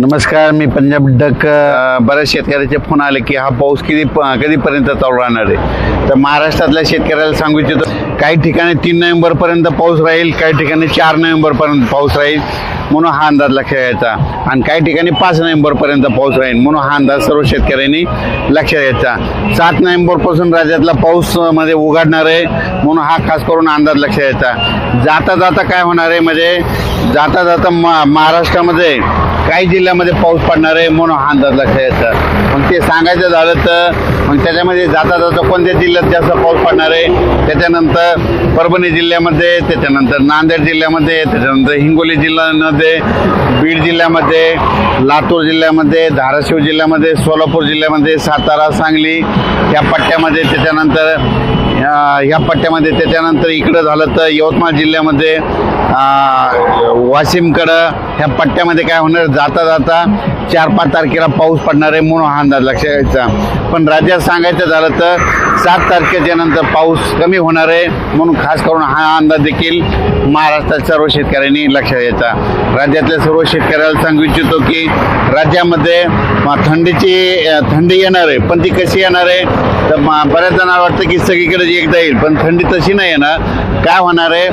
नमस्कार मी पंजाब डक बऱ्याच शेतकऱ्याचे फोन आले की हा पाऊस किती प- कधीपर्यंत चालू राहणार आहे? तर महाराष्ट्रातल्या शेतकऱ्याला सांगू इच्छितो काही ठिकाणी तीन नोव्हेंबरपर्यंत पाऊस राहील काही ठिकाणी चार नोव्हेंबरपर्यंत पाऊस राहील म्हणून हा अंदाज लक्षात घ्यायचा. आणि काही ठिकाणी पाच नोव्हेंबरपर्यंत पाऊस राहील म्हणून हा अंदाज सर्व शेतकऱ्यांनी लक्षात घ्यायचा. सात नोव्हेंबरपासून राज्यातला पाऊस उघडणार आहे म्हणून हा खास करून अंदाज लक्षात घ्यायचा. जाता जाता काय होणार आहे म्हणजे जाता जाता महाराष्ट्रामध्ये काही जिल्ह्यामध्ये पाऊस पडणार आहे म्हणून हा अंदाज लक्षात येतं मग ते सांगायचं झालं तर मग त्याच्यामध्ये जाता जाता कोणत्या जिल्ह्यात जास्त पाऊस पडणार आहे? त्याच्यानंतर परभणी जिल्ह्यामध्ये त्याच्यानंतर नांदेड जिल्ह्यामध्ये त्याच्यानंतर हिंगोली जिल्ह्यामध्ये बीड जिल्ह्यामध्ये लातूर जिल्ह्यामध्ये धाराशिव जिल्ह्यामध्ये सोलापूर जिल्ह्यामध्ये सातारा सांगली या पट्ट्यामध्ये त्याच्यानंतर ह्या पट्ट्यामध्ये त्याच्यानंतर इकडं झालं तर यवतमाळ जिल्ह्यामध्ये वाशिमकडं ह्या पट्ट्यामध्ये काय होणार? जाता जाता चार पाच तारखेला पाऊस पडणार आहे म्हणून हा अंदाज लक्षात घ्यायचा पण राज्यात सांगायचं झालं तर सात तारखेच्या नंतर पाऊस कमी होणार आहे म्हणून खास करून हा अंदाज देखील महाराष्ट्रात सर्व शेतकऱ्यांनी लक्षात घ्यायचा राज्यातल्या सर्व शेतकऱ्याला सांगू इच्छितो की राज्यामध्ये थंडीची थंडी येणार आहे पण ती कशी येणार आहे? तर बऱ्याच जणांना वाटतं की सगळीकडे एकदा येईल पण थंडी तशी नाही येणार. काय होणार आहे?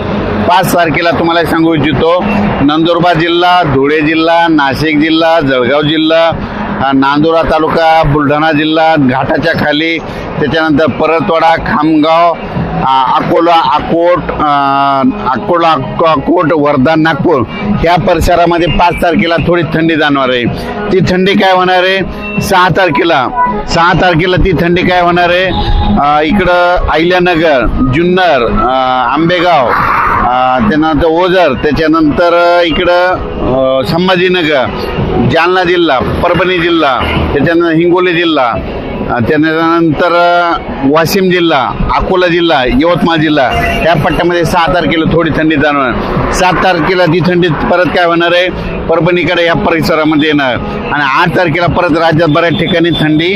पाच तारखेला तुम्हाला सांगू इच्छितो. नंदुरबार जिल्हा धुळे जिल्हा नाशिक जिल्हा जळगाव जिल्हा नांदुरा तालुका बुलढाणा जिल्हा घाटाच्या खाली त्याच्यानंतर परतवाडा खामगाव अकोला अकोट अकोला अकोट वर्धा नागपूर. ह्या परिसरामध्ये पाच तारखेला थोडी थंडी जाणवार आहे. ती थंडी काय होणार आहे? सहा तारखेला. सहा तारखेला ती थंडी काय होणार आहे? इकडं अहिल्यानगर जुन्नर आंबेगाव त्यानंतर ओझर त्याच्यानंतर इकडं संभाजीनगर जालना जिल्हा परभणी जिल्हा त्याच्यानंतर हिंगोली जिल्हा त्यानंतर वाशिम जिल्हा अकोला जिल्हा यवतमाळ जिल्हा या पट्ट्यामध्ये सहा तारखेला थोडी थंडी जाणवणार. सात तारखेला ती थंडी परत काय होणार आहे? परभणीकडे या परिसरामध्ये येणार. आणि आठ तारखेला परत राज्यात बऱ्याच ठिकाणी थंडी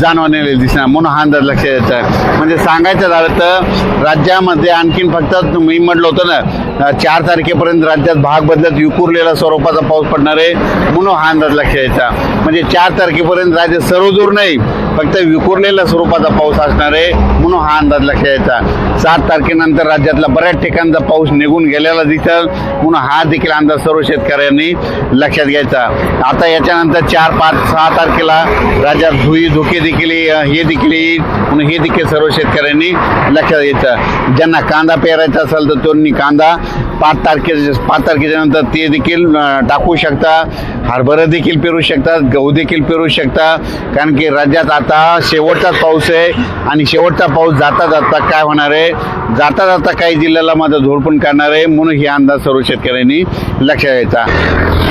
जाणवण्याला दिसणार. म्हणून हा अंदाज लक्षात यायचा म्हणजे सांगायचं झालं तर राज्यामध्ये आणखीन फक्त मी म्हटलं होतं ना चार तारखेपर्यंत राज्यात भाग बदलत विखुरलेला स्वरूपाचा पाऊस पडणार आहे. म्हणून हा अंदाज लक्षात यायचा म्हणजे चार तारखेपर्यंत राज्य सर्वदूर नाही फक्त विखुरलेल्या स्वरूपाचा पाऊस असणार आहे म्हणून हा अंदाज लक्षात यायचा सात तारखेनंतर राज्यातला बऱ्याच ठिकाणचा पाऊस निघून गेलेला दिसेल म्हणून हा देखील अंदाज सर्व शेतकऱ्यांनी लक्षात घ्यायचा. आता याच्यानंतर चार पाच सहा तारखेला राज्यात धुई धुके देखील हे देखील येईल म्हणून हे देखील सर्व शेतकऱ्यांनी लक्षात घ्यायचं. ज्यांना कांदा पेरायचा असेल तर त्यांनी कांदा पाच तारखे पाच तारखेच्या नंतर ते देखील टाकू शकता. हरभरं देखील पेरू शकतात गहू देखील पेरू शकता कारण की राज्यात आता शेवटचाच पाऊस आहे आणि शेवटचा पाऊस जाता जाता काय होणार आहे? जाता जाता काही जिल्ह्याला माझं झोडपून करणार आहे म्हणून हे अंदाज सर्व शेतकऱ्यांनी लक्षात घ्यायचा.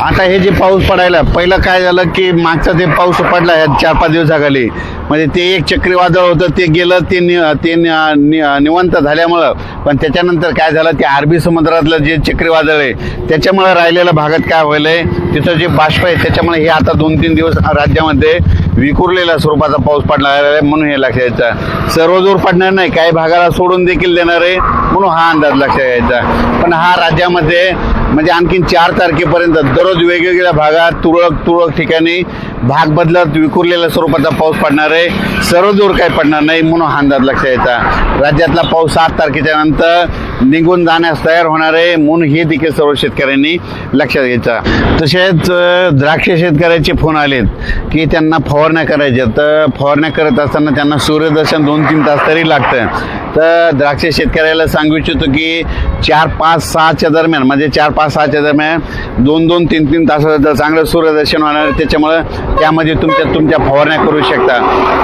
आता हे जे पाऊस पडायला पहिलं काय झालं की मागचा जे पाऊस पडला ह्या चार पाच दिवसाखाली म्हणजे ते एक चक्रीवादळ होतं ते गेलं ते नि ते नि- निवंत झाल्यामुळं. पण त्याच्यानंतर काय झालं ते अरबी समुद्रातलं जे चक्रीवादळ आहे त्याच्यामुळं राहिलेल्या भागात काय व्हायलंय तिथं जे बाष्प आहे त्याच्यामुळे हे आता दोन तीन दिवस राज्यामध्ये विखुरलेल्या स्वरूपाचा पाऊस पडणार आहे म्हणून हे लक्षात यायचं जोर पडणार नाही काही भागाला सोडून देखील देणार आहे म्हणून हा अंदाज लक्षात यायचा पण हा राज्यामध्ये म्हणजे आणखीन चार तारखेपर्यंत दररोज वेगवेगळ्या भागात तुरळक तुरळक ठिकाणी भाग बदलत विखुरलेल्या स्वरूपाचा पाऊस पडणार आहे. सर्वदूर काही पडणार नाही म्हणून हा अंदाज लक्षात यायचा राज्यातला पाऊस सात तारखेच्या नंतर निघून जाण्यास तयार होणार आहे म्हणून हे देखील सर्व शेतकऱ्यांनी लक्षात घ्यायचा तसेच द्राक्ष शेतकऱ्याचे फोन आलेत की त्यांना फवारण्या करायच्या तर फवारण्या करत असताना त्यांना सूर्यदर्शन दोन तीन तास तरी लागतं. तर द्राक्ष शेतकऱ्याला सांगू इच्छितो की चार पाच सहाच्या दरम्यान म्हणजे चार पाच सहाच्या दरम्यान दोन दोन तीन तीन तासाचं चांगलं सूर्यदर्शन होणार त्याच्यामुळं त्यामध्ये तुमच्या तुमच्या फवारण्या करू शकता.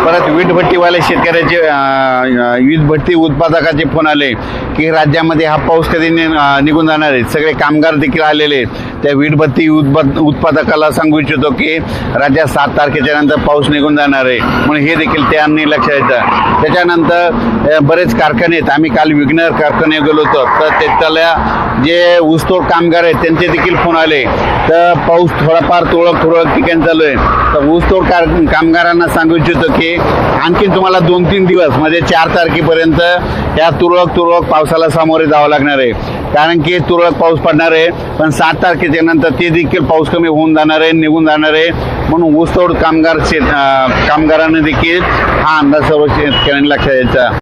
परत वीटभट्टीवाले शेतकऱ्याचे वीटभट्टी वीजभट्टी उत्पादकाचे फोन आले की राज्यामध्ये हा पाऊस कधी निघून जाणार आहे? सगळे कामगार देखील आलेले आहेत. त्या वीटभट्टी उत्पाद उत्पादकाला सांगू इच्छितो की राज्यात सात तारखेच्या नंतर पाऊस निघून जाणार आहे. म्हणून हे देखील त्यांनी लक्षात येतं त्याच्यानंतर बरेच कारखाने आहेत. आम्ही काल विघ्नर कारखाने गेलो होतो. तर ते त्याला जे ऊसतोड कामगार आहेत त्यांचे देखील फोन आले. तर पाऊस थोडाफार तुरळक तुरळक ठिकाणी चालू आहे. तर ऊसतोड कार कामगारांना सांगू इच्छितो की आणखी तुम्हाला दोन तीन दिवस म्हणजे चार तारखेपर्यंत या तुरळक तुरळक पावसाला सामोरे जावं लागणार आहे. कारण की तुरळक पाऊस पडणार आहे पण सात तारखेच्या नंतर ते देखील पाऊस कमी होऊन जाणार आहे निघून जाणार आहे. म्हणून ऊसतोड कामगार शेत कामगारांनी देखील हा अंदाज सर्व शेतकऱ्यांनी लक्षात यायचा